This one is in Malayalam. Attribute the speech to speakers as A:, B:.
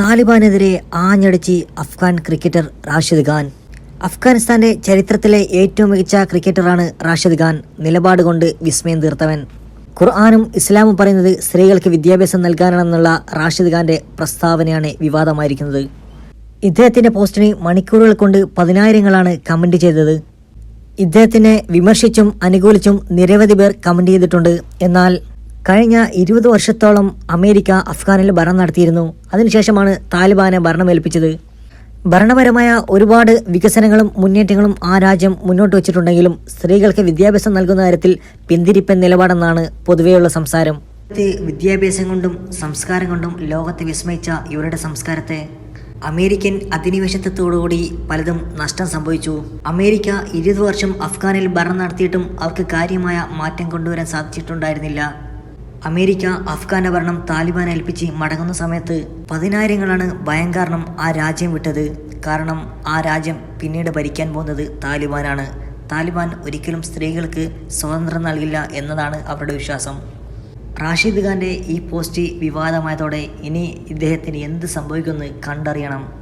A: താലിബാനെതിരെ ആഞ്ഞടിച്ച് അഫ്ഗാൻ ക്രിക്കറ്റർ റാഷിദ് ഖാൻ. അഫ്ഗാനിസ്ഥാന്റെ ചരിത്രത്തിലെ ഏറ്റവും മികച്ച ക്രിക്കറ്ററാണ് റാഷിദ് ഖാൻ. നിലപാട് കൊണ്ട് വിസ്മയം തീർത്തവൻ. ഖുർആാനും ഇസ്ലാമും പറയുന്നത് സ്ത്രീകൾക്ക് വിദ്യാഭ്യാസം നൽകാനാണെന്നുള്ള റാഷിദ് ഖാന്റെ പ്രസ്താവനയാണ് വിവാദമായിരിക്കുന്നത്. ഇദ്ദേഹത്തിന്റെ പോസ്റ്റിന് മണിക്കൂറുകൾ കൊണ്ട് പതിനായിരങ്ങളാണ് കമന്റ് ചെയ്തത്. ഇദ്ദേഹത്തിനെ വിമർശിച്ചും അനുകൂലിച്ചും നിരവധി പേർ കമന്റ് ചെയ്തിട്ടുണ്ട്. എന്നാൽ കഴിഞ്ഞ ഇരുപത് വർഷത്തോളം അമേരിക്ക അഫ്ഗാനിൽ ഭരണം നടത്തിയിരുന്നു. അതിനുശേഷമാണ് താലിബാനെ ഭരണമേൽപ്പിച്ചത്. ഭരണപരമായ ഒരുപാട് വികസനങ്ങളും മുന്നേറ്റങ്ങളും ആ രാജ്യം മുന്നോട്ട് വച്ചിട്ടുണ്ടെങ്കിലും സ്ത്രീകൾക്ക് വിദ്യാഭ്യാസം നൽകുന്ന കാര്യത്തിൽ പിന്തിരിപ്പൻ നിലപാടെന്നാണ് പൊതുവെയുള്ള സംസാരം. വിദ്യാഭ്യാസം കൊണ്ടും സംസ്കാരം കൊണ്ടും ലോകത്തെ വിസ്മയിച്ച ഇവരുടെ സംസ്കാരത്തെ. അമേരിക്കൻ അധിനിവേശത്വത്തോടുകൂടി പലതും നഷ്ടം സംഭവിച്ചു. അമേരിക്ക ഇരുപത് വർഷം അഫ്ഗാനിൽ ഭരണം നടത്തിയിട്ടും അവർക്ക് കാര്യമായ മാറ്റം കൊണ്ടുവരാൻ സാധിച്ചിട്ടുണ്ടായിരുന്നില്ല. അമേരിക്ക അഫ്ഗാന്റെ ഭരണം താലിബാൻ ഏൽപ്പിച്ച് മടങ്ങുന്ന സമയത്ത് പതിനായിരങ്ങളാണ് ഭയം കാരണം ആ രാജ്യം വിട്ടത്. കാരണം ആ രാജ്യം പിന്നീട് ഭരിക്കാൻ പോകുന്നത് താലിബാനാണ്. താലിബാൻ ഒരിക്കലും സ്ത്രീകൾക്ക് സ്വാതന്ത്ര്യം നൽകില്ല എന്നതാണ് അവരുടെ വിശ്വാസം. റാഷിദ് ഖാന്റെ ഈ പോസ്റ്റ് വിവാദമായതോടെ ഇനി ഇദ്ദേഹത്തിന് എന്ത് സംഭവിക്കുമെന്ന് കണ്ടറിയണം.